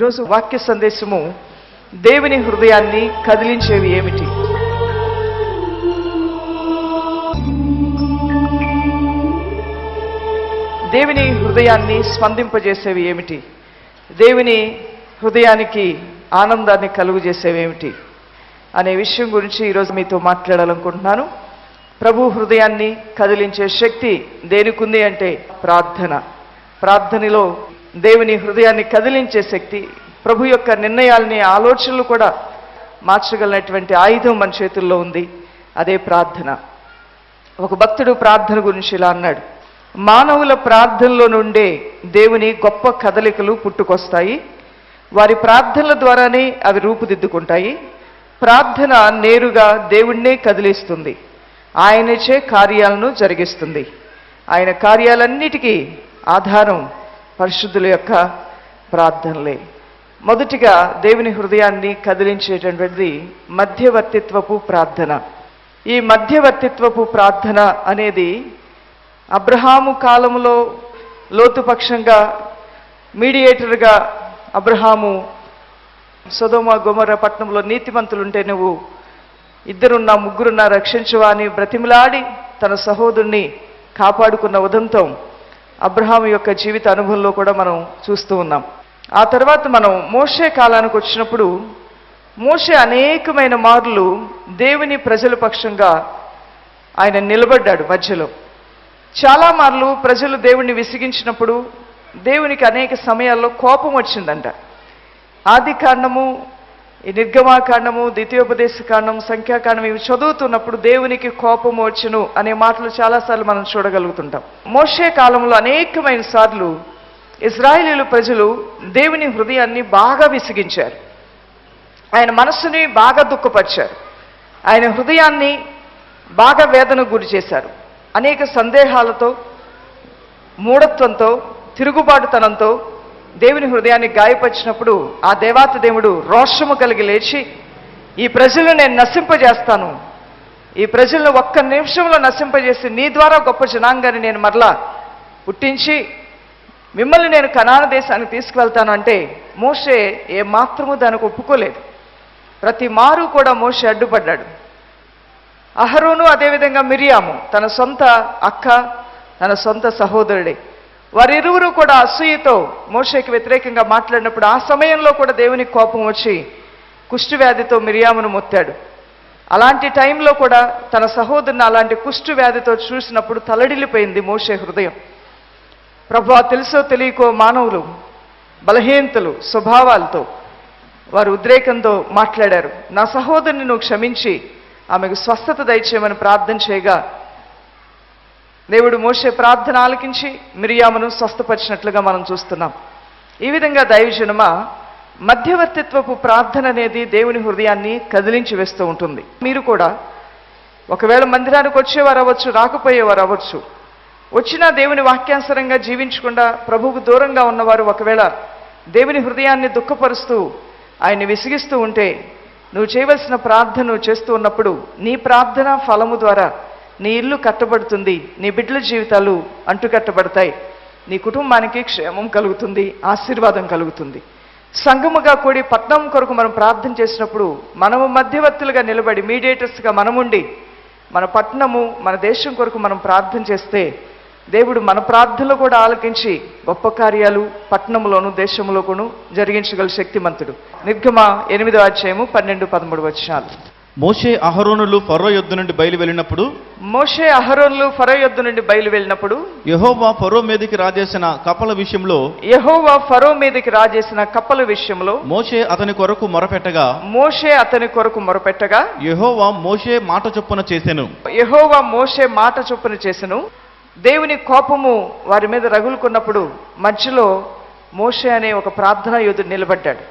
ఈరోజు వాక్య సందేశము దేవుని హృదయాన్ని కదిలించేవి ఏమిటి? దేవుని హృదయాన్ని స్పందింపజేసేవి ఏమిటి? దేవుని హృదయానికి ఆనందాన్ని కలుగు చేసేవి ఏమిటి? అనే విషయం గురించి ఈరోజు మీతో మాట్లాడాలనుకుంటున్నాను. ప్రభు హృదయాన్ని కదిలించే శక్తి దేనికుంది అంటే ప్రార్థన. ప్రార్థనలో దేవుని హృదయాన్ని కదిలించే శక్తి ప్రభు యొక్క నిర్ణయాల్ని ఆలోచనలు కూడా మార్చగలిగినటువంటి ఆయుధం మన చేతుల్లో ఉంది. అదే ప్రార్థన. ఒక భక్తుడు ప్రార్థన గురించి ఇలా అన్నాడు. మానవుల ప్రార్థనలో నుండే దేవుని గొప్ప కదలికలు పుట్టుకొస్తాయి. వారి ప్రార్థనల ద్వారానే అవి రూపుదిద్దుకుంటాయి. ప్రార్థన నేరుగా దేవుణ్ణే కదిలిస్తుంది. ఆయనచే కార్యాలను జరిగిస్తుంది. ఆయన కార్యాలన్నిటికీ ఆధారం పరిశుద్ధుల యొక్క ప్రార్థనలే. మొదటిగా దేవుని హృదయాన్ని కదిలించేటటువంటిది మధ్యవర్తిత్వపు ప్రార్థన. ఈ మధ్యవర్తిత్వపు ప్రార్థన అనేది అబ్రహాము కాలంలో లోతుపక్షంగా మీడియేటర్గా అబ్రహాము సొదోమ పట్నంలో పట్టణంలో నీతిమంతులుంటే నువ్వు ఇద్దరున్నా ముగ్గురున్నా రక్షించువా అని బ్రతిమలాడి తన సహోదరుణ్ణి కాపాడుకున్న ఉదంతం అబ్రహాం యొక్క జీవిత అనుభవంలో కూడా మనం చూస్తూ ఉన్నాం. ఆ తర్వాత మనం మోషే కాలానికి వచ్చినప్పుడు మోషే అనేకమైన మార్లు దేవుని ప్రజల పక్షంగా ఆయన నిలబడ్డాడు మధ్యలో. చాలా మార్లు ప్రజలు దేవుణ్ణి విసిగించినప్పుడు దేవునికి అనేక సమయాల్లో కోపం వచ్చిందంట. ఆది కాండము ఈ నిర్గమాకాండము ద్వితీయోపదేశ కాండం సంఖ్యాకాండం ఇవి చదువుతున్నప్పుడు దేవునికి కోపం వచ్చును అనే మాటలు చాలాసార్లు మనం చూడగలుగుతుంటాం. మోషే కాలంలో అనేకమైన సార్లు ఇజ్రాయేలీలు ప్రజలు దేవుని హృదయాన్ని బాగా విసిగించారు. ఆయన మనస్సుని బాగా దుఃఖపరిచారు. ఆయన హృదయాన్ని బాగా వేదనకు గురి చేశారు. అనేక సందేహాలతో మూఢత్వంతో తిరుగుబాటుతనంతో దేవుని హృదయాన్ని గాయపరిచినప్పుడు ఆ దేవాత దేవుడు రోషము కలిగి లేచి ఈ ప్రజలను నేను నశింపజేస్తాను. ఈ ప్రజలను ఒక్క నిమిషంలో నశింపజేసి నీ ద్వారా గొప్ప జనాంగాన్ని నేను మరలా పుట్టించి మిమ్మల్ని నేను కనాన దేశానికి తీసుకువెళ్తాను. అంటే మోషే ఏ మాత్రము దానికి ఒప్పుకోలేదు. ప్రతి మారు కూడా మోషే అడ్డుపడ్డాడు. అహరోను అదేవిధంగా మిరియాము తన సొంత అక్క తన సొంత సహోదరుడే. వారిరువురు కూడా అసూయతో మోషేకి వ్యతిరేకంగా మాట్లాడినప్పుడు ఆ సమయంలో కూడా దేవునికి కోపం వచ్చి కుష్ఠవ్యాధితో మిరియామును మొత్తాడు. అలాంటి టైంలో కూడా తన సహోదరుని అలాంటి కుష్టి వ్యాధితో చూసినప్పుడు తలడిల్లిపోయింది మోషే హృదయం. ప్రభు తెలుసో తెలియకో మానవులు బలహీనతలు స్వభావాలతో వారు ఉద్రేకంతో మాట్లాడారు. నా సహోదరుని నువ్వు క్షమించి ఆమెకు స్వస్థత దయచేయమని ప్రార్థన చేయగా దేవుడు మోసే ప్రార్థన ఆలకించి మిరియామును స్వస్థపరిచినట్లుగా మనం చూస్తున్నాం. ఈ విధంగా దైవజనమ మధ్యవర్తిత్వపు ప్రార్థన అనేది దేవుని హృదయాన్ని కదిలించి వేస్తూ ఉంటుంది. మీరు కూడా ఒకవేళ మందిరానికి వచ్చేవారు అవ్వచ్చు రాకపోయేవారు అవ్వచ్చు వచ్చినా దేవుని వాక్యానుసరంగా జీవించకుండా ప్రభువుకు దూరంగా ఉన్నవారు ఒకవేళ దేవుని హృదయాన్ని దుఃఖపరుస్తూ ఆయన్ని విసిగిస్తూ ఉంటే నువ్వు చేయవలసిన ప్రార్థన నువ్వు చేస్తూ ఉన్నప్పుడు నీ ప్రార్థన ఫలము ద్వారా నీ ఇల్లు కట్టబడుతుంది నీ బిడ్డల జీవితాలు అంటుకట్టబడతాయి. నీ కుటుంబానికి క్షేమం కలుగుతుంది ఆశీర్వాదం కలుగుతుంది. సంఘముగా కూడి పట్నం కొరకు మనం ప్రార్థన చేసినప్పుడు మనము మధ్యవర్తులుగా నిలబడి మీడియేటర్స్గా మనముండి మన పట్టణము మన దేశం కొరకు మనం ప్రార్థన చేస్తే దేవుడు మన ప్రార్థనలు కూడా ఆలకించి గొప్ప కార్యాలు పట్టణంలోను దేశంలోను జరిగించగల శక్తిమంతుడు. నిర్గమ ఎనిమిదో అధ్యాయము పన్నెండు పదమూడు వచనాలు. మోషే అహరోనులు ఫరో యొద్ద నుండి బయలు వెళ్ళినప్పుడు మోషే అహరోన్లు ఫరో యొద్ద నుండి బయలు వెళ్ళినప్పుడు యెహోవా ఫరో మీదకి రాజేసిన కపల విషయంలో యెహోవా ఫరో మీదకి రాజేసిన కప్పల విషయంలో మోషే అతని కొరకు మొరపెట్టగా మోషే అతని కొరకు మొరపెట్టగా యెహోవా మోషే మాట చొప్పున చేసెను. యెహోవా మోషే మాట చొప్పున చేసెను. దేవుని కోపము వారి మీద రగులుకున్నప్పుడు మధ్యలో మోషే అనే ఒక ప్రార్థనా యోధుడు నిలబడ్డాడు.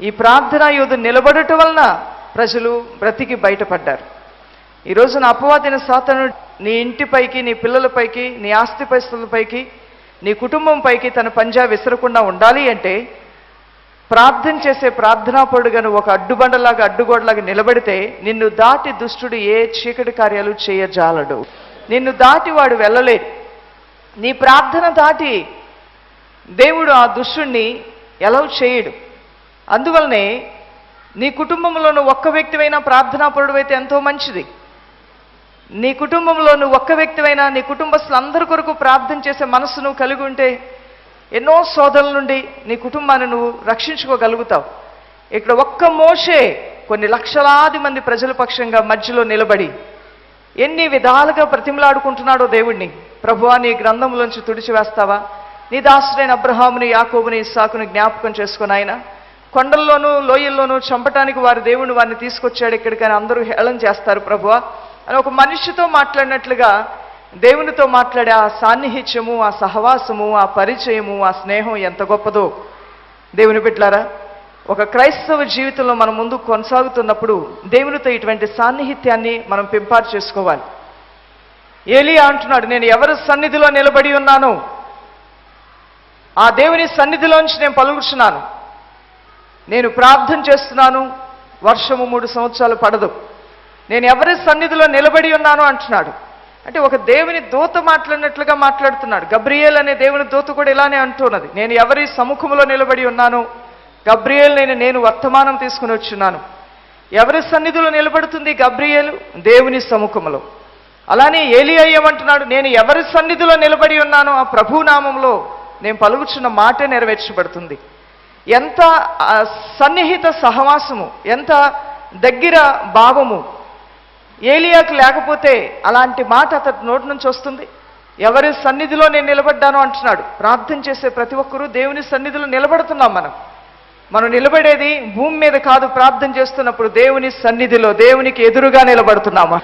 ఈ ప్రార్థనా యోధుడు నిలబడటం వలన ప్రజలు బ్రతికి బయటపడ్డారు. ఈరోజు నా అపవాదిన సాతను నీ ఇంటిపైకి నీ పిల్లలపైకి నీ ఆస్తి పరిస్థితులపైకి నీ కుటుంబంపైకి తన పంజా విసరకుండా ఉండాలి అంటే ప్రార్థన చేసే ప్రార్థనాపరుడుగా నువ్వు ఒక అడ్డుబండలాగా అడ్డుగోడలాగా నిలబడితే నిన్ను దాటి దుష్టుడు ఏ చీకటి కార్యాలు చేయజాలడు. నిన్ను దాటి వాడు వెళ్ళలేడు. నీ ప్రార్థన దాటి దేవుడు ఆ దుష్టుణ్ణి ఎలవ్ చేయడు. అందువల్లనే నీ కుటుంబంలో నువ్వు ఒక్క వ్యక్తివైనా ప్రార్థనాపరుడు అయితే ఎంతో మంచిది. నీ కుటుంబంలో నువ్వు ఒక్క వ్యక్తివైనా నీ కుటుంబస్తులు అందరి కొరకు ప్రార్థన చేసే మనస్సు నువ్వు కలిగి ఉంటే ఎన్నో శోధనల నుండి నీ కుటుంబాన్ని నువ్వు రక్షించుకోగలుగుతావు. ఇక్కడ ఒక్క మోషే కొన్ని లక్షలాది మంది ప్రజల పక్షంగా మధ్యలో నిలబడి ఎన్ని విధాలుగా ప్రతిమలాడుకుంటున్నాడో దేవుణ్ణి. ప్రభువా నీ గ్రంథంలోంచి తుడిచివేస్తావా? నీ దాసుడైన అబ్రహాముని యాకోబుని ఇస్సాకుని జ్ఞాపకం చేసుకుని ఆయన కొండల్లోనూ లోయల్లోనూ చంపటానికి వారి దేవుని వారిని తీసుకొచ్చాడు ఇక్కడికని అందరూ హేళన చేస్తారు ప్రభువా. అని ఒక మనిషితో మాట్లాడినట్లుగా దేవునితో మాట్లాడే ఆ సాన్నిహిత్యము ఆ సహవాసము ఆ పరిచయము ఆ స్నేహం ఎంత గొప్పదో. దేవుని బిడ్డలారా ఒక క్రైస్తవ జీవితంలో మనం ముందు కొనసాగుతున్నప్పుడు దేవునితో ఇటువంటి సాన్నిహిత్యాన్ని మనం పెంపారు చేసుకోవాలి. ఏలియా అంటున్నాడు నేను ఎవరి సన్నిధిలో నిలబడి ఉన్నానో ఆ దేవుని సన్నిధిలోంచి నేను పలుకుచున్నాను. నేను ప్రార్థన చేస్తున్నాను వర్షము మూడు సంవత్సరాలు పడదు. నేను ఎవరి సన్నిధిలో నిలబడి ఉన్నాను అంటున్నాడు. అంటే ఒక దేవుని దూత మాట్లాడినట్లుగా మాట్లాడుతున్నాడు. గబ్రియేల్ అనే దేవుని దూత కూడా ఇలానే అంటున్నది. నేను ఎవరి సముఖంలో నిలబడి ఉన్నాను గబ్రియేల్ నేను నేను వర్తమానం తీసుకుని వచ్చున్నాను. ఎవరి సన్నిధిలో నిలబడుతుంది గబ్రియేలు? దేవుని సముఖంలో అలానే ఏలియా ఏమంటున్నాడు? నేను ఎవరి సన్నిధిలో నిలబడి ఉన్నానో ఆ ప్రభు నామంలో నేను పలుకుచున్న మాటే నెరవేర్చబడుతుంది. ఎంత సన్నిహిత సహవాసము ఎంత దగ్గర భావము ఏలియాకు లేకపోతే అలాంటి మాట అతని నోటి నుంచి వస్తుంది. ఎవరి సన్నిధిలో నేను నిలబడ్డాను అంటున్నాడు. ప్రార్థన చేసే ప్రతి ఒక్కరూ దేవుని సన్నిధిలో నిలబడుతున్నాం మనం. మనం నిలబడేది భూమి మీద కాదు ప్రార్థన చేస్తున్నప్పుడు దేవుని సన్నిధిలో దేవునికి ఎదురుగా నిలబడుతున్నామా?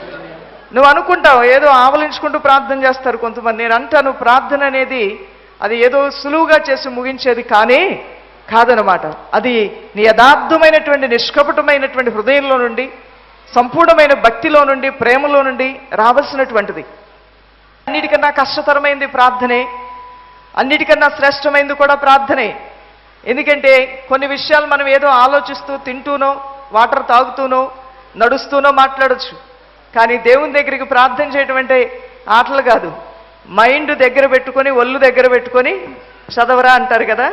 నువ్వు అనుకుంటావు ఏదో ఆవలించుకుంటూ ప్రార్థన చేస్తారు కొంతమంది. నేను అంటాను ప్రార్థన అనేది అది ఏదో సులువుగా చేసి ముగించేది కానీ కాదనమాట అది నీ యథార్థమైనటువంటి నిష్కపటమైనటువంటి హృదయంలో నుండి సంపూర్ణమైన భక్తిలో నుండి ప్రేమలో నుండి రావాల్సినటువంటిది. అన్నిటికన్నా కష్టతరమైంది ప్రార్థనే. అన్నిటికన్నా శ్రేష్టమైంది కూడా ప్రార్థనే. ఎందుకంటే కొన్ని విషయాలు మనం ఏదో ఆలోచిస్తూ తింటూనో వాటర్ తాగుతూనో నడుస్తూనో మాట్లాడచ్చు. కానీ దేవుని దగ్గరికి ప్రార్థన చేయటం అంటే ఆటలు కాదు. మైండ్ దగ్గర పెట్టుకొని ఒళ్ళు దగ్గర పెట్టుకొని చదవరా అంటారు కదా?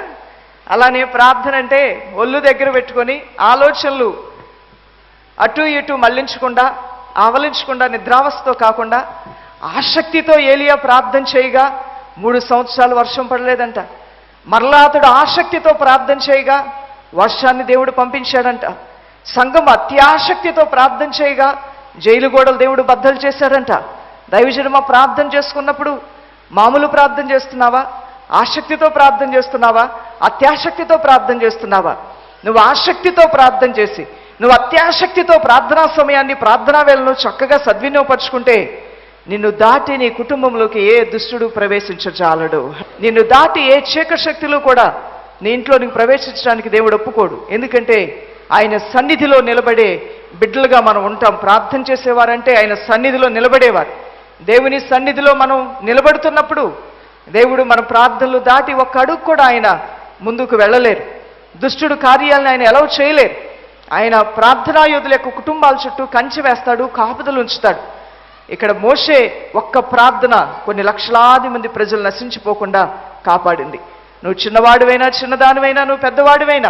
అలానే ప్రార్థన అంటే ఒళ్ళు దగ్గర పెట్టుకొని ఆలోచనలు అటు ఇటు మళ్ళించకుండా ఆవలించకుండా నిద్రావస్థతో కాకుండా ఆసక్తితో ఏలియా ప్రార్థన చేయగా మూడు సంవత్సరాలు వర్షం పడలేదంట. మరలా అతడు ఆసక్తితో ప్రార్థన చేయగా వర్షాన్ని దేవుడు పంపించాడంట. సంఘం అత్యాసక్తితో ప్రార్థన చేయగా జైలు గోడలు దేవుడు బద్దలు చేశాడంట దైవజనమ ప్రార్థన చేసుకున్నప్పుడు మామూలు ప్రార్థన చేస్తున్నావా? ఆసక్తితో ప్రార్థన చేస్తున్నావా? అత్యాసక్తితో ప్రార్థన చేస్తున్నావా? నువ్వు ఆసక్తితో ప్రార్థన చేసి నువ్వు అత్యాసక్తితో ప్రార్థనా సమయాన్ని ప్రార్థనా వేళను చక్కగా సద్వినియోగపరుచుకుంటే నిన్ను దాటి నీ కుటుంబంలోకి ఏ దుష్టుడు ప్రవేశించజాలడు. నిన్ను దాటి ఏ చీకటి శక్తులు కూడా నీ ఇంట్లో నీకు ప్రవేశించడానికి దేవుడు ఒప్పుకోడు. ఎందుకంటే ఆయన సన్నిధిలో నిలబడే బిడ్డలుగా మనం ఉంటాం. ప్రార్థన చేసేవారంటే ఆయన సన్నిధిలో నిలబడేవారు. దేవుని సన్నిధిలో మనం నిలబడుతున్నప్పుడు దేవుడు మన ప్రార్థనలు దాటి ఒక్క అడుగు కూడా ఆయన ముందుకు వెళ్ళలేరు. దుష్టుడు కార్యాలను ఆయన ఎలా చేయలేరు. ఆయన ప్రార్థనా యోధుల యొక్క కుటుంబాల చుట్టూ కంచె వేస్తాడు కాపుదలు ఉంచుతాడు. ఇక్కడ మోషే ఒక్క ప్రార్థన కొన్ని లక్షలాది మంది ప్రజలు నశించిపోకుండా కాపాడింది. నువ్వు చిన్నవాడివైనా చిన్నదానివైనా నువ్వు పెద్దవాడివైనా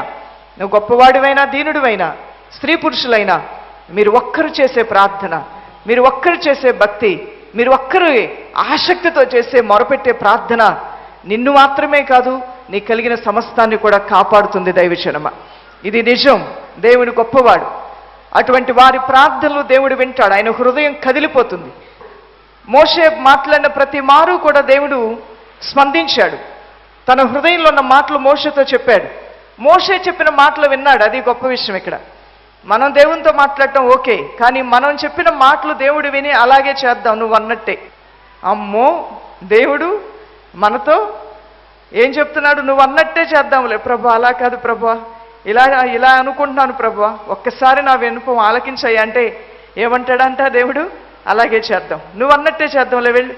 నువ్వు గొప్పవాడివైనా దీనుడివైనా స్త్రీ పురుషులైనా మీరు ఒక్కరు చేసే ప్రార్థన మీరు ఒక్కరు చేసే భక్తి మీరు ఒక్కరు ఆసక్తితో చేసే మొరపెట్టే ప్రార్థన నిన్ను మాత్రమే కాదు నీ కలిగిన సమస్తాన్ని కూడా కాపాడుతుంది దైవచనమ. ఇది నిజం దేవుడు గొప్పవాడు. అటువంటి వారి ప్రార్థనలు దేవుడు వింటాడు ఆయన హృదయం కదిలిపోతుంది. మోషే మాట్లాడిన ప్రతి మారు కూడా దేవుడు స్పందించాడు. తన హృదయంలో ఉన్న మాటలు మోషతో చెప్పాడు. మోషే చెప్పిన మాటలు విన్నాడు అది గొప్ప విషయం ఇక్కడ. మనం దేవునితో మాట్లాడటం ఓకే కానీ మనం చెప్పిన మాటలు దేవుడు విని అలాగే చేద్దాం నువ్వు అన్నట్టే. అమ్మో దేవుడు మనతో ఏం చెప్తున్నాడు? నువ్వు అన్నట్టే చేద్దాంలే. ప్రభు అలా కాదు ప్రభా. ఇలా ఇలా అనుకుంటున్నాను ప్రభా. ఒక్కసారి నా వినుపం ఆలకించాయి అంటే ఏమంటాడంట దేవుడు? అలాగే చేద్దాం. నువ్వు అన్నట్టే చేద్దాంలే వెళ్ళు.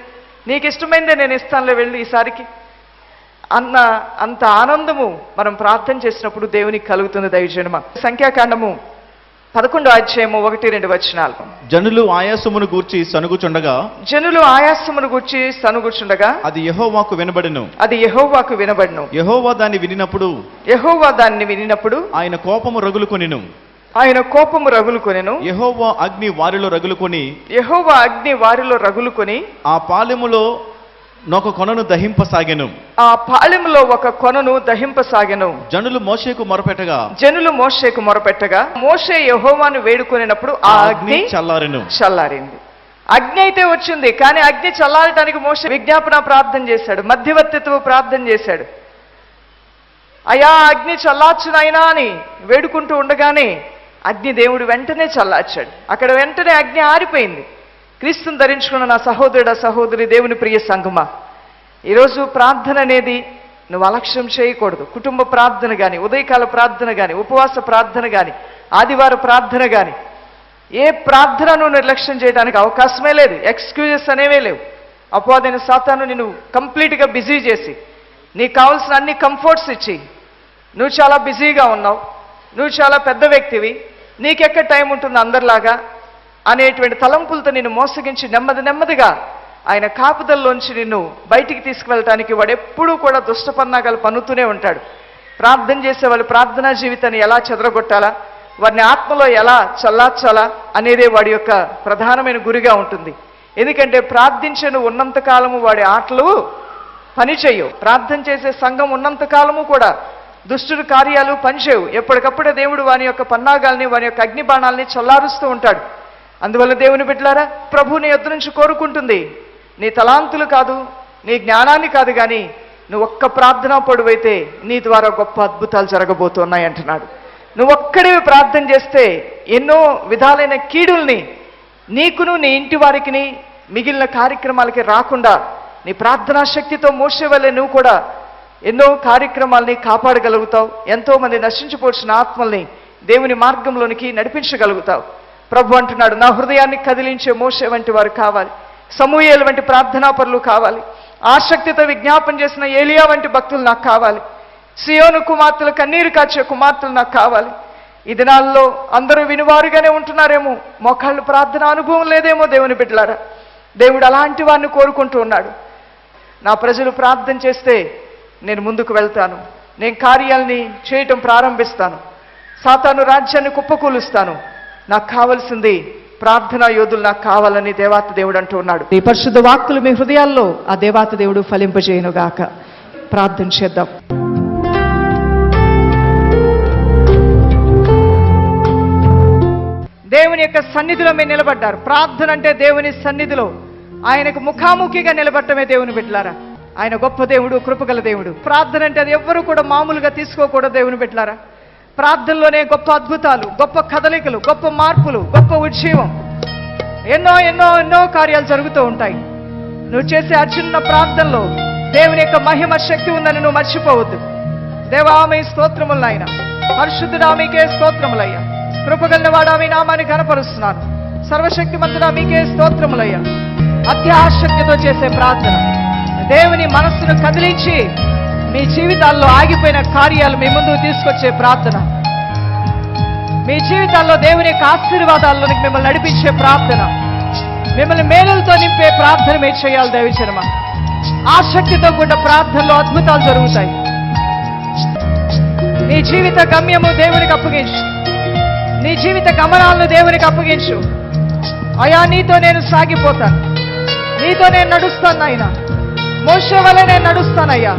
నీకు ఇష్టమైందే నేను ఇస్తానులే వెళ్ళు ఈసారికి. అన్న అంత ఆనందము మనం ప్రార్థన చేసినప్పుడు దేవునికి కలుగుతుంది దైవజనమ. సంఖ్యాకాండము పదకొండో అధ్యాయము ఒకటి రెండు వచనాలు. జనులు ఆయాసమును గూర్చి సనుగుచుండగా జనులు ఆయాసమును గుర్చి సనుగుచుండగా అది యెహోవాకు వినబడెను. అది యెహోవాకు వినబడును. యెహోవా దాన్ని వినినప్పుడు యెహోవా దాన్ని వినినప్పుడు ఆయన కోపము రగులుకొనిను. ఆయన కోపము రగులుకొనెను. యెహోవా అగ్ని వారిలో రగులుకొని యెహోవా అగ్ని వారిలో రగులుకొని ఆ పాలెములో నొక కొనను దహింపసాగెను. ఆ పాలెములో ఒక కొనను దహింపసాగెను. జనులు మోషేకు మొరపెట్టగా. జనులు మోషేకు మొరపెట్టగా. మోషే యెహోవాను వేడుకొనినప్పుడు ఆ అగ్ని చల్లారెను. చల్లారింది. అగ్ని అయితే వచ్చింది కానీ అగ్ని చల్లారటానికి మోస విజ్ఞాపన ప్రార్థన చేశాడు మధ్యవర్తిత్వ ప్రార్థన చేశాడు. అయా అగ్ని చల్లార్చునైనా అని వేడుకుంటూ ఉండగానే అగ్ని దేవుడు వెంటనే చల్లార్చాడు. అక్కడ వెంటనే అగ్ని ఆరిపోయింది. క్రీస్తుని ధరించుకున్న నా సహోదరుడ సహోదరి దేవుని ప్రియ సంగమా. ఈరోజు ప్రార్థన అనేది నువ్వు అలక్ష్యం చేయకూడదు. కుటుంబ ప్రార్థన కానీ ఉదయకాల ప్రార్థన కానీ ఉపవాస ప్రార్థన కానీ ఆదివార ప్రార్థన కానీ ఏ ప్రార్థనను నిర్లక్ష్యం చేయడానికి అవకాశమే లేదు. ఎక్స్క్యూజెస్ అనేవే లేవు. అపవాదైన సాతాను నిన్ను కంప్లీట్గా బిజీ చేసి నీకు కావాల్సిన అన్ని కంఫర్ట్స్ ఇచ్చి నువ్వు చాలా బిజీగా ఉన్నావు నువ్వు చాలా పెద్ద వ్యక్తివి నీకెక్కడ టైం ఉంటుంది అందరిలాగా అనేటువంటి తలంపులతో నిన్ను మోసగించి నెమ్మది నెమ్మదిగా ఆయన కాపుదల్లోంచి నిన్ను బయటికి తీసుకువెళ్ళటానికి వాడు ఎప్పుడూ కూడా దుష్టపన్నాగాలు పన్నుతూనే ఉంటాడు. ప్రార్థన చేసే వాళ్ళు ప్రార్థనా జీవితాన్ని ఎలా చెదరగొట్టాలా? వారిని ఆత్మలో ఎలా చల్లార్చాలా? అనేదే వాడి యొక్క ప్రధానమైన గురిగా ఉంటుంది. ఎందుకంటే ప్రార్థించను ఉన్నంత కాలము వాడి ఆటలు పనిచేయవు ప్రార్థన చేసే సంఘం ఉన్నంత కాలము కూడా దుష్టుడు కార్యాలు పనిచేయవు ఎప్పటికప్పుడే దేవుడు వాని యొక్క పన్నాగాల్ని వాని యొక్క అగ్ని బాణాలని చల్లారుస్తూ ఉంటాడు. అందువల్ల దేవుని బిడ్డలారా ప్రభు నీ ఎద్దు నుంచి కోరుకుంటుంది. నీ తలాంతులు కాదు నీ జ్ఞానాన్ని కాదు కానీ నువ్వు ఒక్క ప్రార్థన పొడువైతే నీ ద్వారా గొప్ప అద్భుతాలు జరగబోతున్నాయి అంటున్నాడు. నువ్వు ఒక్కడివి ప్రార్థన చేస్తే ఎన్నో విధాలైన కీడుల్ని నీకును నీ ఇంటి వారికిని మిగిలిన కార్యక్రమాలకి రాకుండా నీ ప్రార్థనా శక్తితో మోసేవల్లే నువ్వు కూడా ఎన్నో కార్యక్రమాల్ని కాపాడగలుగుతావు. ఎంతో మంది నశించిపోసిన ఆత్మల్ని దేవుని మార్గంలోనికి నడిపించగలుగుతావు. ప్రభు అంటున్నాడు నా హృదయాన్ని కదిలించే మోసే వంటి వారు కావాలి. సమూహేలు వంటి ప్రార్థనా పరులు కావాలి. ఆసక్తితో విజ్ఞాపన చేసిన ఏలియా వంటి భక్తులు నాకు కావాలి. సియోను కుమార్తెలు కన్నీరు కాచే కుమార్తెలు నాకు కావాలి. ఈ దినాల్లో అందరూ వినివారుగానే ఉంటున్నారేమో. మోకాళ్ళు ప్రార్థన అనుభవం లేదేమో దేవుని బిడ్డలారా. దేవుడు అలాంటి వారిని కోరుకుంటూ ఉన్నాడు. నా ప్రజలు ప్రార్థన చేస్తే నేను ముందుకు వెళ్తాను. నేను కార్యాలని చేయటం ప్రారంభిస్తాను. సాతాను రాజ్యాన్ని కుప్పకూలుస్తాను. నాకు కావలసింది ప్రార్థనా యోధులు నాకు కావాలని దేవాతి దేవుడు అంటూ ఉన్నాడు. ఈ పరిశుద్ధ వాక్కులు మీ హృదయాల్లో ఆ దేవాతి దేవుడు ఫలింపజేయనుగాక. ప్రార్థన చేద్దాం. దేవుని యొక్క సన్నిధిలో మీరు నిలబడ్డారు. ప్రార్థన అంటే దేవుని సన్నిధిలో ఆయనకు ముఖాముఖిగా నిలబడటమే దేవుని బిడ్డలారా. ఆయన గొప్ప దేవుడు కృపగల దేవుడు. ప్రార్థన అంటే అది ఎవ్వరూ కూడా మామూలుగా తీసుకోకూడదు దేవుని బిడ్డలారా. ప్రార్థనలోనే గొప్ప అద్భుతాలు గొప్ప కదలికలు గొప్ప మార్పులు గొప్ప ఉజ్జీవం. ఎన్నో ఎన్నో ఎన్నో కార్యాలు జరుగుతూ ఉంటాయి. నువ్వు చేసే ఆ చిన్న ప్రార్థనలో దేవుని యొక్క మహిమ శక్తి ఉందని నువ్వు మర్చిపోవద్దు. దేవామి స్తోత్రములు ఆయన పరిశుద్ధుడా మీకే స్తోత్రములయ్యా. కృపగలిన వాడా మీ నామాన్ని కనపరుస్తున్నాను సర్వశక్తిమంతుడా మీకే స్తోత్రములయ్యా. అత్యాశక్తితో చేసే ప్రార్థన. దేవుని మనస్సును కదిలించి మీ జీవితాల్లో ఆగిపోయిన కార్యాలు మీ ముందు తీసుకొచ్చే ప్రార్థన. మీ జీవితాల్లో దేవుని యొక్క ఆశీర్వాదాల్లోనికి మిమ్మల్ని నడిపించే ప్రార్థన. మిమ్మల్ని మేలులతో నింపే ప్రార్థన మీరు చేయాలి దైవచనమ ఆసక్తితో కూడిన ప్రార్థనలో అద్భుతాలు జరుగుతాయి. నీ జీవిత గమ్యము దేవునికి అప్పగించు. నీ జీవిత గమనాలను దేవునికి అప్పగించు. అయా నీతో నేను సాగిపోతాను. నీతో నేను నడుస్తాను ఆయన మోసే వల్ల నేను నడుస్తానయ్యా.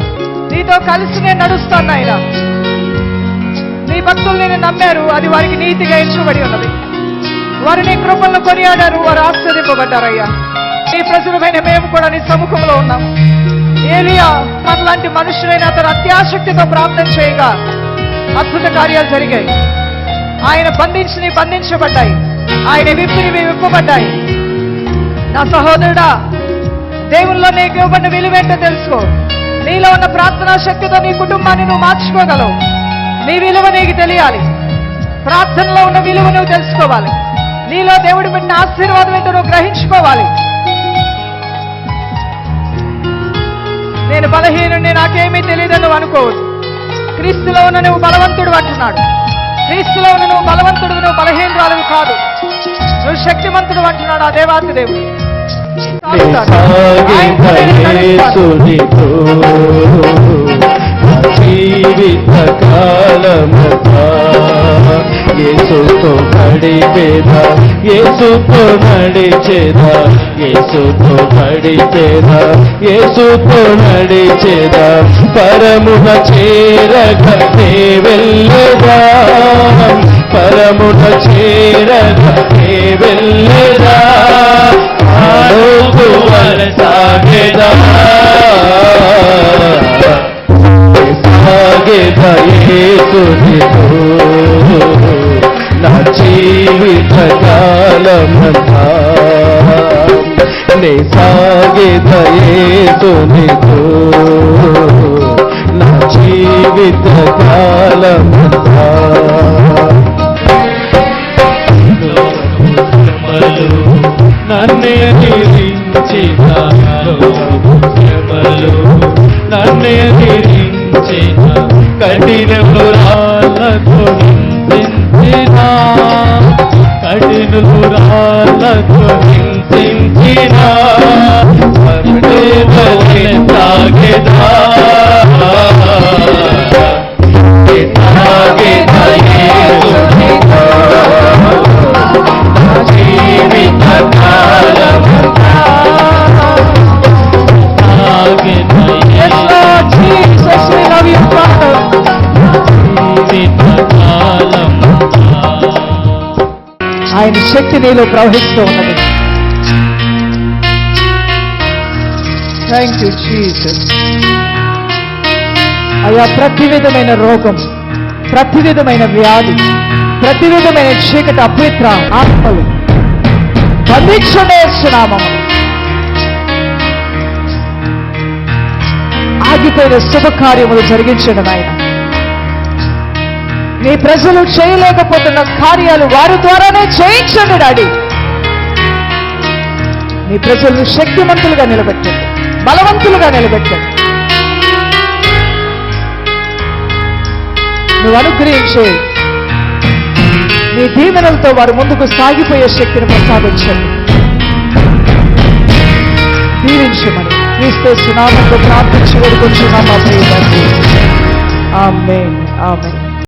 నీతో కలిసి నేను నడుస్తాను ఆయన నీ భక్తులు నేను నమ్మారు అది వారికి నీతిగా ఎంచబడి ఉన్నది. వారు నీ కృపలను కొనియాడారు వారు ఆశ్చర్యపబడ్డారయ్యా నీ ప్రజలమైన మేము కూడా నీ సముఖంలో ఉన్నాం. ఏలియా మనలాంటి మనుషులైన అతను అత్యాసక్తితో ప్రార్థన చేయగా అద్భుత కార్యాలు జరిగాయి. ఆయన బంధించి బంధించబడ్డాయి. ఆయన విప్పిని విప్పబడ్డాయి. నా సహోదరుడా దేవుల్లో నీకు ఇవ్వబడిన విలువేంటో తెలుసుకో. నీలో ఉన్న ప్రార్థనా శక్తితో నీ కుటుంబాన్ని నువ్వు మార్చుకోగలవు. నీ విలువ నీకు తెలియాలి. ప్రార్థనలో ఉన్న విలువ నువ్వు తెలుసుకోవాలి. నీలో దేవుడు పెట్టిన ఆశీర్వాదం ఏంటో నువ్వు గ్రహించుకోవాలి. నేను బలహీనుడిని నాకేమీ తెలియదని నువ్వు అనుకోవద్దు. క్రీస్తులో ఉన్న నువ్వు బలవంతుడు అంటున్నాడు. క్రీస్తులో ఉన్న నువ్వు బలవంతుడు నువ్వు బలహీనరాలు కాదు. నువ్వు శక్తివంతుడు అంటున్నాడు ఆ దేవాతి దేవుడు. యేసునితో జీవిత కాలమంతా యేసుతో గడిపేదా? యేసుతో నడిచేదా యేసుతో గడిపేదా? యేసుతో నడిచేదా పరమున చేరగతే వెళ్ళదా? పరమున చేరగతే వెళ్ళదా? సాగేదా యేసునితో నా జీవిత కాలమంతా నే సాగేదా యేసునితో నా జీవిత నన్నే నిరించిన శ్రమలు నన్నే कठिन दुरालकुम सिंचिना कठिन दुरालकुम सिंचिना ఆయన శక్తి నీలో ప్రవహిస్తూ ఉన్నది. థ్యాంక్ యూ జీసస్ అయ్యా ప్రతి విధమైన రోగం ప్రతి విధమైన వ్యాధి ప్రతి విధమైన చీకటి అపవిత్ర ఆత్మలు బంధించునేస్తున్నామము ఆగిపోయిన శుభకార్యములు జరిగించడం ఆయన నీ ప్రజలు చేయలేకపోతున్న కార్యాలు వారి ద్వారానే చేయించండి డాడీ. నీ ప్రజలను శక్తిమంతులుగా నిలబెట్టండి బలవంతులుగా నిలబెట్టండి. నువ్వు అనుగ్రహించే నీ దీవెనలతో వారు ముందుకు సాగిపోయే శక్తిని ప్రసాదించండి. దీవించమని క్రీస్తు సునామంలో ప్రార్థించి వేడుకొచ్చున్నాం మా ప్రియ ఆమె ఆమె